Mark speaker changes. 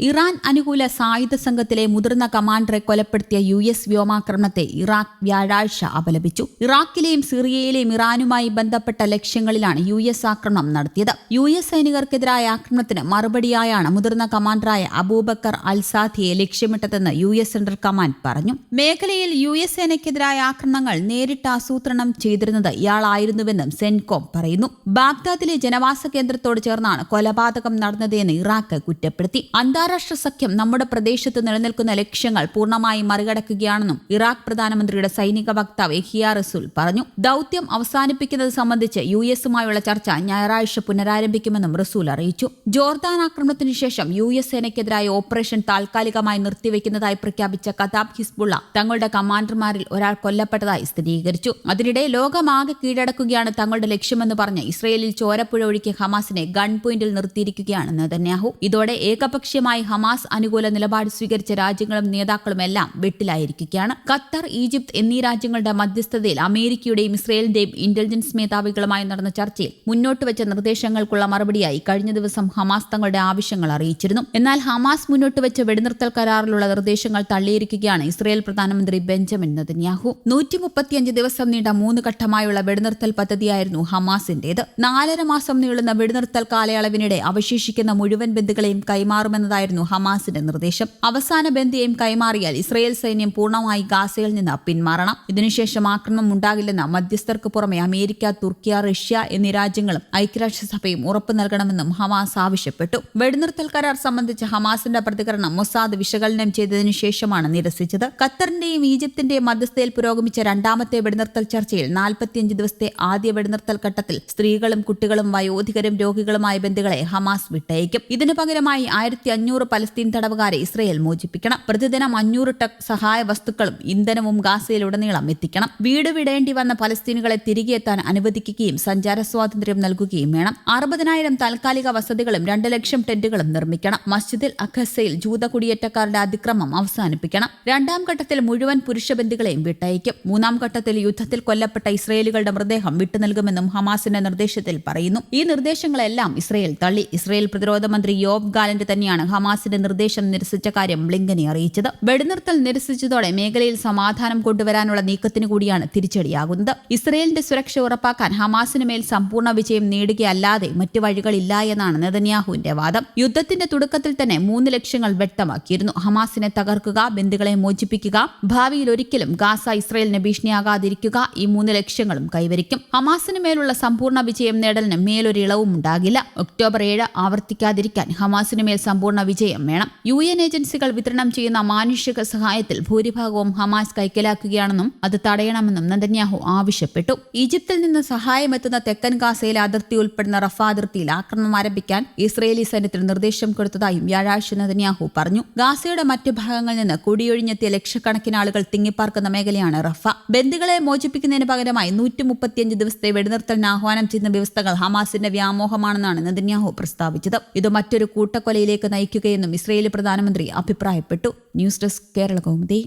Speaker 1: Iran അനുകൂല സായുധ സംഘത്തിലെ മുതിർന്ന കമാൻഡറെ കൊലപ്പെടുത്തിയ യു എസ് വ്യോമാക്രമണത്തെ ഇറാഖ് വ്യാഴാഴ്ച അപലപിച്ചു. ഇറാഖിലെയും സിറിയയിലെയും ഇറാനുമായി ബന്ധപ്പെട്ട ലക്ഷ്യങ്ങളിലാണ് യു എസ് ആക്രമണം നടത്തിയത്. യു എസ് സൈനികർക്കെതിരായ ആക്രമണത്തിന് മറുപടിയായാണ് മുതിർന്ന കമാൻഡറായ അബൂബക്കർ അൽസാദിയെ ലക്ഷ്യമിട്ടതെന്ന് യു എസ് സെൻട്രൽ കമാൻഡ് പറഞ്ഞു. മേഖലയിൽ യു എസ് സേനയ്ക്കെതിരായ ആക്രമണങ്ങൾ നേരിട്ട് ആസൂത്രണം ചെയ്തിരുന്നത് ഇയാളായിരുന്നുവെന്നും സെൻകോം പറയുന്നു. ബാഗ്ദാദിലെ ജനവാസ കേന്ദ്രത്തോട് ചേർന്നാണ് കൊലപാതകം നടന്നതെന്ന് ഇറാഖ് കുറ്റപ്പെടുത്തി. അന്താരാഷ്ട്ര സഖ്യം നമ്മുടെ പ്രദേശത്ത് നിലനിൽക്കുന്ന ലക്ഷ്യങ്ങൾ പൂർണമായി മറികടക്കുകയാണെന്നും ഇറാഖ് പ്രധാനമന്ത്രിയുടെ സൈനിക വക്താവ് എഹിയ റസൂൽ പറഞ്ഞു. ദൌത്യം അവസാനിപ്പിക്കുന്നത് സംബന്ധിച്ച് യു എസുമായുള്ള ചർച്ച ഞായറാഴ്ച പുനരാരംഭിക്കുമെന്നും റസൂൽ അറിയിച്ചു. ജോർദാൻ ആക്രമണത്തിനു ശേഷം യു എസ് സേനയ്ക്കെതിരായ ഓപ്പറേഷൻ താൽക്കാലികമായി നിർത്തിവെക്കുന്നതായി പ്രഖ്യാപിച്ച കതാബ് ഹിസ്ബുള്ള തങ്ങളുടെ കമാൻഡർമാരിൽ ഒരാൾ കൊല്ലപ്പെട്ടതായി സ്ഥിരീകരിച്ചു. അതിനിടെ ലോകമാകെ കീഴടക്കുകയാണ് തങ്ങളുടെ ലക്ഷ്യമെന്ന് പറഞ്ഞ് ഇസ്രയേലിൽ ചോരപ്പുഴ ഒഴുക്കിയ ഹമാസിനെ ഗൺ പോയിന്റിൽ നിർത്തിയിരിക്കുകയാണ് നെതന്യാഹു. ഇതോടെ ഏകപക്ഷീയമായി ഹമാസ് അനുകൂല നിലപാട് സ്വീകരിച്ച രാജ്യങ്ങളും നേതാക്കളും എല്ലാം വെട്ടിലായിരിക്കുകയാണ്. ഖത്തർ ഈജിപ്ത് എന്നീ രാജ്യങ്ങളുടെ മധ്യസ്ഥതയിൽ അമേരിക്കയുടെയും ഇസ്രയേലിന്റെയും ഇന്റലിജൻസ് മേധാവികളുമായി നടന്ന ചർച്ചയിൽ മുന്നോട്ട് വെച്ച നിർദ്ദേശങ്ങൾക്കുള്ള മറുപടിയായി കഴിഞ്ഞ ദിവസം ഹമാസ് തങ്ങളുടെ ആവശ്യങ്ങൾ അറിയിച്ചിരുന്നു. എന്നാൽ ഹമാസ് മുന്നോട്ട് വെച്ച വെടിനിർത്തൽ കരാറിലുള്ള നിർദ്ദേശങ്ങൾ തള്ളിയിരിക്കുകയാണ് ഇസ്രയേൽ പ്രധാനമന്ത്രി ബെഞ്ചമിൻ നെതന്യാഹു. നൂറ്റി മുപ്പത്തിയഞ്ച് ദിവസം നീണ്ട മൂന്ന് ഘട്ടമായുള്ള വെടിനിർത്തൽ പദ്ധതിയായിരുന്നു ഹമാസിന്റേത്. നാലര മാസം നീളുന്ന വെടിനിർത്തൽ കാലയളവിനിടെ അവശേഷിക്കുന്ന മുഴുവൻ ബന്ധുക്കളെയും കൈമാറുമെന്നതായിരുന്നു ഹമാസിന്റെ നിർദ്ദേശം. അവസാന ബന്ധിയെയും കൈമാറിയാൽ ഇസ്രയേൽ സൈന്യം പൂർണമായി ഗാസയിൽ നിന്ന് പിന്മാറണം. ഇതിനുശേഷം ആക്രമണം ഉണ്ടാകില്ലെന്ന് മധ്യസ്ഥർക്ക് പുറമെ അമേരിക്ക തുർക്കിയ റഷ്യ എന്നീ രാജ്യങ്ങളും ഐക്യരാഷ്ട്രസഭയും ഉറപ്പു നൽകണമെന്നും ഹമാസ് ആവശ്യപ്പെട്ടു. വെടിനിർത്തൽ കരാർ സംബന്ധിച്ച് ഹമാസിന്റെ പ്രതികരണം മൊസാദ് വിശകലനം ചെയ്തതിനു ശേഷമാണ് നിരസിച്ചത്. ഖത്തറിന്റെയും ഈജിപ്തിന്റെയും മധ്യസ്ഥയിൽ പുരോഗമിച്ച രണ്ടാമത്തെ വെടിനിർത്തൽ ചർച്ചയിൽ നാൽപ്പത്തിയഞ്ച് ദിവസത്തെ ആദ്യ വെടിനിർത്തൽ ഘട്ടത്തിൽ സ്ത്രീകളും കുട്ടികളും വയോധികരും രോഗികളുമായ ബന്ധുക്കളെ ഹമാസ് വിട്ടയക്കും. ഇതിനു പകരമായി ആയിരത്തി അഞ്ഞൂറ് പലസ്തീൻ തടവുകാരെ ഇസ്രയേൽ മോചിപ്പിക്കണം. പ്രതിദിനം അഞ്ഞൂറ് ടൺ സഹായ വസ്തുക്കളും ഇന്ധനവും ഗാസയിലുടനീളം എത്തിക്കണം. വീട് വിടേണ്ടി വന്ന പലസ്തീനുകളെ തിരികെ എത്താൻ അനുവദിക്കുകയും സഞ്ചാര സ്വാതന്ത്ര്യം നൽകുകയും വേണം. അറുപതിനായിരം താൽക്കാലിക വസതികളും രണ്ട് ലക്ഷം ടെന്റുകളും നിർമ്മിക്കണം. മസ്ജിദിൽ അഖസയിൽ ജൂത കുടിയേറ്റക്കാരുടെ അതിക്രമം അവസാനിപ്പിക്കണം. രണ്ടാം ഘട്ടത്തിൽ മുഴുവൻ പുരുഷബന്ധികളെയും വിട്ടയക്കും. മൂന്നാം ഘട്ടത്തിൽ യുദ്ധത്തിൽ കൊല്ലപ്പെട്ട ഇസ്രയേലുകളുടെ മൃതദേഹം വിട്ടുനൽകുമെന്നും ഹമാസിന്റെ നിർദ്ദേശത്തിൽ പറയുന്നു. ഈ നിർദ്ദേശങ്ങളെല്ലാം ഇസ്രയേൽ തള്ളി. ഇസ്രയേൽ പ്രതിരോധ മന്ത്രി യോബ് ഗാലന്റ് തന്നെയാണ് ഹമാസിന്റെ നിർദ്ദേശം നിരസിച്ച കാര്യം ബ്ലിങ്കനെ അറിയിച്ചത്. വെടിനിർത്തൽ നിരസിച്ചതോടെ മേഖലയിൽ സമാധാനം കൊണ്ടുവരാനുള്ള നീക്കത്തിന് കൂടിയാണ് തിരിച്ചടിയാകുന്നത്. ഇസ്രയേലിന്റെ സുരക്ഷ ഉറപ്പാക്കാൻ ഹമാസിന് മേൽ സമ്പൂർണ വിജയം നേടുകയല്ലാതെ മറ്റു വഴികളില്ല എന്നാണ് നെതന്യാഹുവിന്റെ വാദം. യുദ്ധത്തിന്റെ തുടക്കത്തിൽ തന്നെ മൂന്ന് ലക്ഷ്യങ്ങൾ വ്യക്തമാക്കിയിരുന്നു. ഹമാസിനെ തകർക്കുക ബന്ധുക്കളെ മോചിപ്പിക്കുക ഭാവിയിൽ ഒരിക്കലും ഗാസ ഇസ്രയേലിന് ഭീഷണിയാകാതിരിക്കുക ഈ മൂന്ന് ലക്ഷ്യങ്ങളും കൈവരിക്കും. ഹമാസിന് മേലുള്ള സമ്പൂർണ വിജയം നേടലിന് മേലൊരിളവും ഉണ്ടാകില്ല ഒക്ടോബർ ഏഴ് ആവർത്തിക്കാതിരിക്കാൻ ഹമാസിന് മേൽ സമ്പൂർണ വിജയം വേണം. യു എൻ ഏജൻസികൾ വിതരണം ചെയ്യുന്ന മാനുഷിക സഹായത്തിൽ ഭൂരിഭാഗവും ഹമാസ് കൈക്കലാക്കുകയാണെന്നും അത് തടയണമെന്നും നന്ദന്യാഹു ആവശ്യപ്പെട്ടു. ഈജിപ്തിൽ നിന്ന് സഹായമെത്തുന്ന തെക്കൻ ഗാസയിലെ അതിർത്തി ഉൾപ്പെടുന്ന റഫ അതിർത്തിയിൽ ആക്രമണം ആരംഭിക്കാൻ ഇസ്രയേലി സൈന്യത്തിന് നിർദ്ദേശം കൊടുത്തതായും വ്യാഴാഴ്ച നദന്യാഹു പറഞ്ഞു. ഗാസയുടെ മറ്റ് ഭാഗങ്ങളിൽ നിന്ന് കുടിയൊഴിഞ്ഞെത്തിയ ലക്ഷക്കണക്കിന് ആളുകൾ തിങ്ങിപ്പാർക്കുന്ന മേഖലയാണ് റഫ. ബന്ധുക്കളെ മോചിപ്പിക്കുന്നതിന് പകരമായി നൂറ്റി മുപ്പത്തിയഞ്ച് ദിവസത്തെ വെടിനിർത്തലിന് ആഹ്വാനം ചെയ്യുന്ന വ്യവസ്ഥകൾ ഹമാസിന്റെ വ്യാമോഹമാണെന്നാണ് നദന്യാഹു പ്രസ്താവിച്ചത്. ഇത് മറ്റൊരു കൂട്ടക്കൊലയിലേക്ക് നയിക്കുകയെന്നും ഇസ്രയേലി പ്രധാനമന്ത്രി അഭിപ്രായപ്പെട്ടു. News desk Kerala Kaumudi.